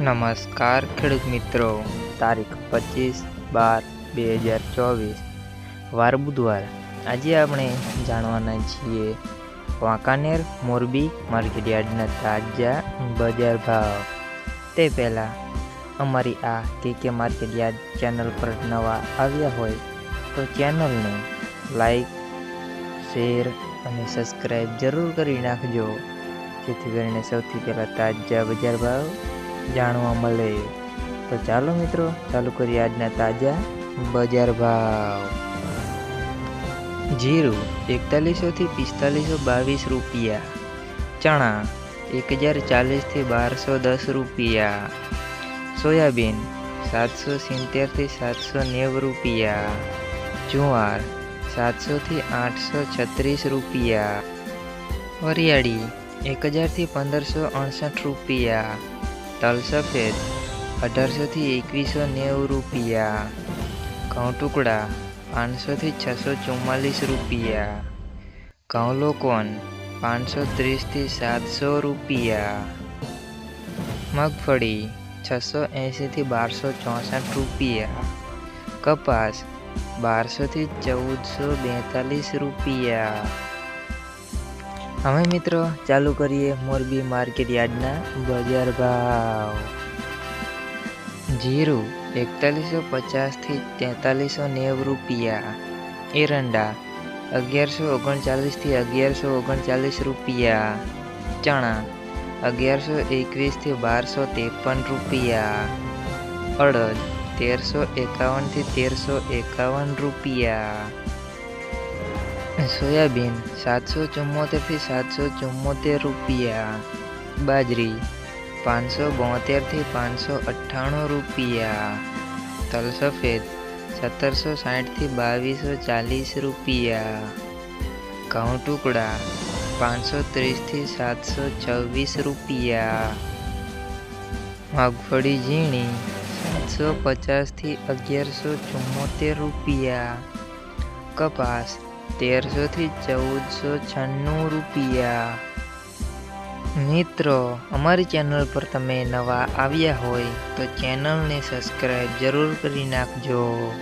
નમસ્કાર, ખેડૂત મિત્રો. તારીખ પચીસ બાર બે હજાર ચોવીસ, વાર બુધવાર. આજે આપણે જાણવાના છીએ વાંકાનેર મોરબી માર્કેટ યાર્ડના તાજા બજાર ભાવ. તે પહેલાં અમારી આ કે કે માર્કેટ યાર્ડ ચેનલ પર નવા આવ્યા હોય તો ચેનલને લાઈક, શેર અને સબસ્ક્રાઈબ જરૂર કરી નાખજો. જેથી કરીને સૌથી પહેલાં તાજા બજાર ભાવ જાણવા મળે. તો ચાલો મિત્રો, ચાલુ કરીએ આજના તાજા બજાર ભાવ. જીરું એકતાલીસોથી પિસ્તાલીસો બાવીસ રૂપિયા. ચણા એક હજાર ચાલીસથી બારસો દસ રૂપિયા. સોયાબીન સાતસો સિત્તેરથી સાતસો નેવું રૂપિયા. જુવાર સાતસોથી આઠસો છત્રીસ રૂપિયા. વરિયાળી એક હજારથી પંદરસો અડસઠ રૂપિયા. તલ સફેદ, અઢારસોથી એકવીસો નેવું રૂપિયા. ઘઉં ટુકડા, પાંચસોથી છસો ચુમ્માલીસ રૂપિયા. ઘઉં લોકોન પાંચસો ત્રીસથી સાતસો રૂપિયા. મગફળી, છસો એંશીથી બારસો ચોસઠ રૂપિયા. કપાસ, બારસોથી ચૌદસો બેતાલીસ રૂપિયા. હવે મિત્રો, ચાલુ કરીએ મોરબી માર્કેટ યાર્ડના બજાર ભાવ. જીરું એકતાલીસો પચાસથી તેતાલીસો નેવું રૂપિયા. એરંડા અગિયારસો ઓગણચાલીસથી અગિયારસો ઓગણચાલીસ રૂપિયા. ચણા અગિયારસો એકવીસથી બારસો ત્રેપન રૂપિયા. અડદ તેરસો એકાવનથી તેરસો એકાવન રૂપિયા. સોયાબીન સાતસો ચુમ્મોતેરથી સાતસો ચુમ્મોતેર રૂપિયા. બાજરી પાંચસો બોતેરથી પાંચસો અઠ્ઠાણું રૂપિયા. તલ સફેદ સત્તરસો સાઠથી બાવીસો ચાલીસ રૂપિયા. ઘઉં ટુકડા પાંચસો ત્રીસથી સાતસો છવ્વીસ રૂપિયા. મગફળી ઝીણી સાતસો પચાસથી અગિયારસો ચુમ્મોતેર રૂપિયા. કપાસ તેરસોથી ચૌદસો છન્નું રૂપિયા. મિત્રો, અમારી ચેનલ પર તમે નવા આવ્યા હોય તો ચેનલને સબસ્ક્રાઈબ જરૂર કરી નાખજો.